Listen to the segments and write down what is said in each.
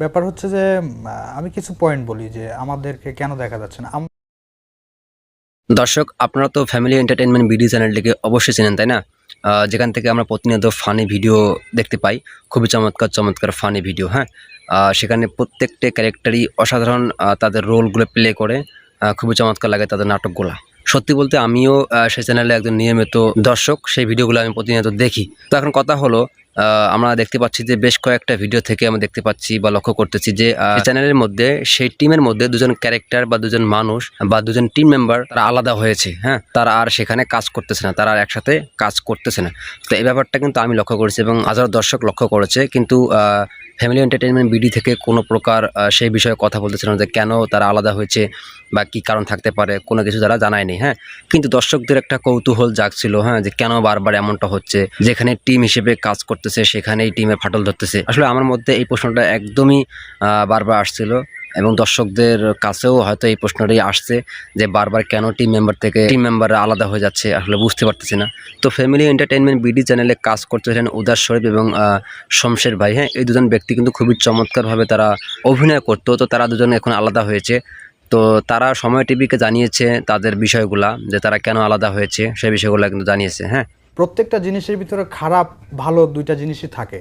ব্যাপার হচ্ছে যে আমি কিছু পয়েন্ট বলি যে, আমাদেরকে কেন দেখা যাচ্ছে না? দর্শক, আপনারা তো ফ্যামিলি এন্টারটেনমেন্ট ভিডিও চ্যানেলটিকে অবশ্যই চেনেন, তাই না? যেখান থেকে আমরা প্রতিনিয়ত ফানি ভিডিও দেখতে পাই। খুবই চমৎকার চমৎকার ফানি ভিডিও হ্যাঁ? সেখানে প্রত্যেকটা ক্যারেক্টারই অসাধারণ তাদের রোলগুলো প্লে করে খুবই চমৎকার লাগে তাদের নাটকগুলো। সত্যি বলতে আমিও সেই চ্যানেলে একজন নিয়মিত দর্শক, সেই ভিডিওগুলো আমি প্রতিনিয়ত দেখি। তো এখন কথা হলো আমরা দেখতে পাচ্ছি যে বেশ কয়েকটা ভিডিও থেকে আমরা দেখতে পাচ্ছি বা লক্ষ্য করতেছি যে চ্যানেলের মধ্যে, সেই টিমের মধ্যে দুজন ক্যারেক্টার বা দুজন মানুষ বা দুজন টিম মেম্বার তারা আলাদা হয়েছে হ্যাঁ? তারা আর সেখানে কাজ করতেছে না, তারা আর একসাথে কাজ করতেছে না। তো এই ব্যাপারটা কিন্তু আমি লক্ষ্য করেছি এবং হাজার দর্শক লক্ষ্য করেছে। কিন্তু ফ্যামিলি এন্টারটেনমেন্ট বিডি থেকে কোনো প্রকার সেই বিষয়ে কথা বলতেছিলাম যে কেন তারা আলাদা হয়েছে বা কী কারণ থাকতে পারে, কোনো কিছু তারা জানায়নি হ্যাঁ? কিন্তু দর্শকদের একটা কৌতূহল জাগছিল হ্যাঁ যে কেন বারবার এমনটা হচ্ছে? যেখানে টিম হিসেবে কাজ করতেছে, সেখানেই টিমে ফাটল ধরতেছে। আসলে আমার মধ্যে এই প্রশ্নটা একদমই বারবার আসছিল। এবং দর্শকদের কাছেও হয়তো এই প্রশ্নটাই আসছে যে বারবার কেন টিম মেম্বার থেকে টিম মেম্বার আলাদা হয়ে যাচ্ছে, আসলে বুঝতে পারতেছি না। তো ফ্যামিলি এন্টারটেনমেন্ট বিডি চ্যানেলে কাজ করতেছেন উদাস শরীফ এবং শমশের ভাই। হ্যাঁ এই দুজন ব্যক্তি কিন্তু খুবই চমৎকারভাবে তারা অভিনয় করতো। তো তারা দুজন এখন আলাদা হয়েছে। তো তারা সময় টিভিকে জানিয়েছে তাদের বিষয়গুলা, যে তারা কেন আলাদা হয়েছে সেই বিষয়গুলো কিন্তু জানিয়েছে। হ্যাঁ। প্রত্যেকটা জিনিসের ভিতরে খারাপ, ভালো দুইটা জিনিসই থাকে।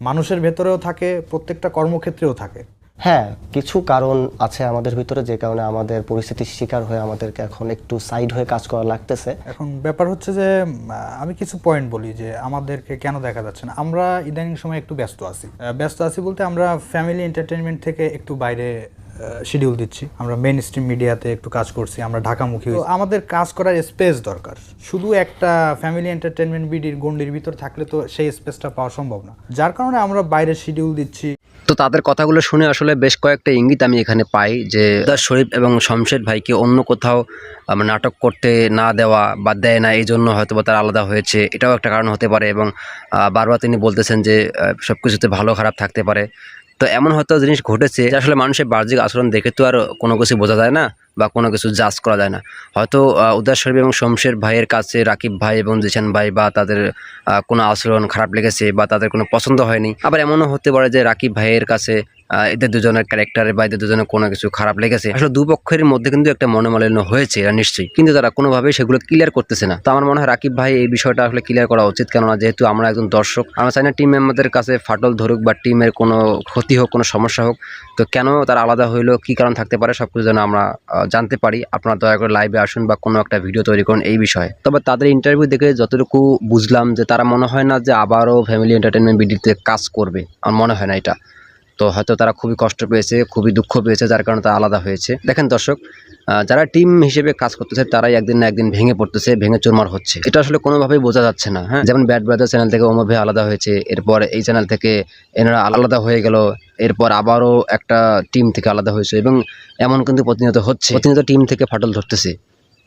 মানুষের ভেতরেও থাকে, প্রত্যেকটা কর্মক্ষেত্রেও থাকে। হ্যাঁ কিছু কারণ আছে আমাদের ভিতরে যে কারণে আমাদের পরিস্থিতির শিকার হয়ে আমাদেরকে এখন একটু সাইড হয়ে কাজ করা লাগতেছে। এখন ব্যাপার হচ্ছে যে আমি কিছু পয়েন্ট বলি যে, আমাদেরকে কেন দেখা যাচ্ছে না? আমরা ইদানিং সময় একটু ব্যস্ত আছি। ব্যস্ত আছি বলতে আমরা ফ্যামিলি এন্টারটেনমেন্ট থেকে একটু বাইরে শিডিউল দিচ্ছি। আমরা মেন স্ট্রিম মিডিয়াতে একটু কাজ করছি আমরা ঢাকামুখী আমাদের কাজ করার স্পেস দরকার। শুধু একটা ফ্যামিলি এন্টারটেনমেন্ট বিডির গণ্ডির ভিতর থাকলে তো সেই স্পেসটা পাওয়া সম্ভব না। যার কারণে আমরা বাইরে শিডিউল দিচ্ছি। তো তাদের কথাগুলো শুনে আসলে বেশ কয়েকটা ইঙ্গিত আমি এখানে পাই যে উদাস শরীফ এবং শমশের ভাইকে অন্য কোথাও নাটক করতে না দেওয়া বা দেয় না এই জন্য হয়তো বা তারা আলাদা হয়েছে। এটাও একটা কারণ হতে পারে এবং বারবার তিনি বলতেছেন যে সব কিছুতে ভালো খারাপ থাকতে পারে। তো এমন হয়তো জিনিস ঘটেছে যে আসলে মানুষের বাহ্যিক আচরণ দেখে তো আর কোনো কিছু বোঝা যায় না বা কোনো কিছু জাজ করা যায় না। হয়তো উদাস শরীফ এবং শমশের ভাইয়ের কাছে রাকিব ভাই এবং জিশান ভাই বা তাদের কোনো আচরণ খারাপ লেগেছে বা তাদের কোনো পছন্দ হয়নি। আবার এমনও হতে পারে যে রাকিব ভাইয়ের কাছে এদের দুজনের ক্যারেক্টারে বা এদের দুজনের কোনো কিছু খারাপ লেগেছে। আসলে দুপক্ষের মধ্যে কিন্তু একটা মনোমালিন্য হয়েছে, এটা নিশ্চয়ই। কিন্তু তারা কোনোভাবেই সেগুলো ক্লিয়ার করতেছে না। তো আমার মনে হয় রাকিব ভাই এই বিষয়টা আসলে ক্লিয়ার করা উচিত। কেননা যেহেতু আমরা একজন দর্শক, আমরা চাই না টিম মেম্বারদের কাছে ফাটল ধরুক বা টিমের কোনো ক্ষতি হোক, কোনো সমস্যা হোক। তো কেন তারা আলাদা হইল, কি কারণ থাকতে পারে সব কিছু যেন আমরা জানতে পারি। আপনারা দয়া করে লাইভে আসুন বা কোনো একটা ভিডিও তৈরি করুন এই বিষয়ে। তবে তাদের ইন্টারভিউ দেখে যতটুকু বুঝলাম যে তারা মনে হয় না যে আবারও ফ্যামিলি এন্টারটেনমেন্ট ভিডিওতে কাজ করবে। আমার মনে হয় না এটা। তো হয়তো তারা খুবই কষ্ট পেয়েছে খুবই দুঃখ পেয়েছে যার কারণে তারা আলাদা হয়েছে। দেখেন দর্শক যারা টিম হিসেবে কাজ করতেছে তারাই একদিন না একদিন ভেঙে পড়তেছে ভেঙে চুরমার হচ্ছে। এটা আসলে কোনোভাবেই বোঝা যাচ্ছে না। হ্যাঁ। যেমন ব্যাড ব্রাদার চ্যানেল থেকে ওমর ভাই আলাদা হয়েছে এরপর এই চ্যানেল থেকে এনারা আলাদা হয়ে গেল এরপর আবারও একটা টিম থেকে আলাদা হয়েছে এবং এমন কিন্তু প্রতিনিয়ত হচ্ছে। প্রতিনিয়ত টিম থেকে ফাটল ধরতেছে।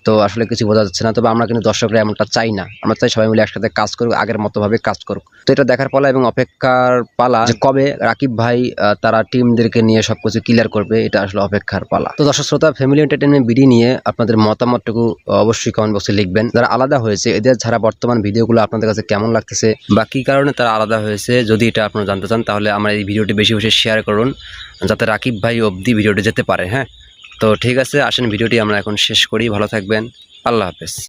তো আসলে কিছু বোঝা যাচ্ছে না, তবে আমরা কিন্তু দর্শকরা এমনটা চাই না। আমরা চাই সবাই মিলে একসাথে কাজ করুক, আগের মতোভাবে কাজ করুক। তো এটা দেখার পালা এবং অপেক্ষার পালা যে কবে রাকিব ভাই তারা টিমদেরকে নিয়ে সবকিছু ক্লিয়ার করবে, এটা আসলে অপেক্ষার পালা। তো দর্শক শ্রোতা ফ্যামিলি এন্টারটেনমেন্ট বিডি নিয়ে আপনাদের মতামতটুকু অবশ্যই কমেন্ট বক্সে লিখবেন। যারা আলাদা হয়েছে, এদের ছাড়া বর্তমান ভিডিওগুলো আপনাদের কাছে কেমন লাগতেছে বা কী কারণে তারা আলাদা হয়েছে, যদি এটা আপনারা জানতে চান, তাহলে আমার এই ভিডিওটি বেশি বেশি শেয়ার করুন, যাতে রাকিব ভাই অবধি ভিডিওটি যেতে পারে হ্যাঁ? তো ঠিক আছে আসেন ভিডিওটি আমরা এখন শেষ করি। ভালো থাকবেন। আল্লাহ হাফেজ।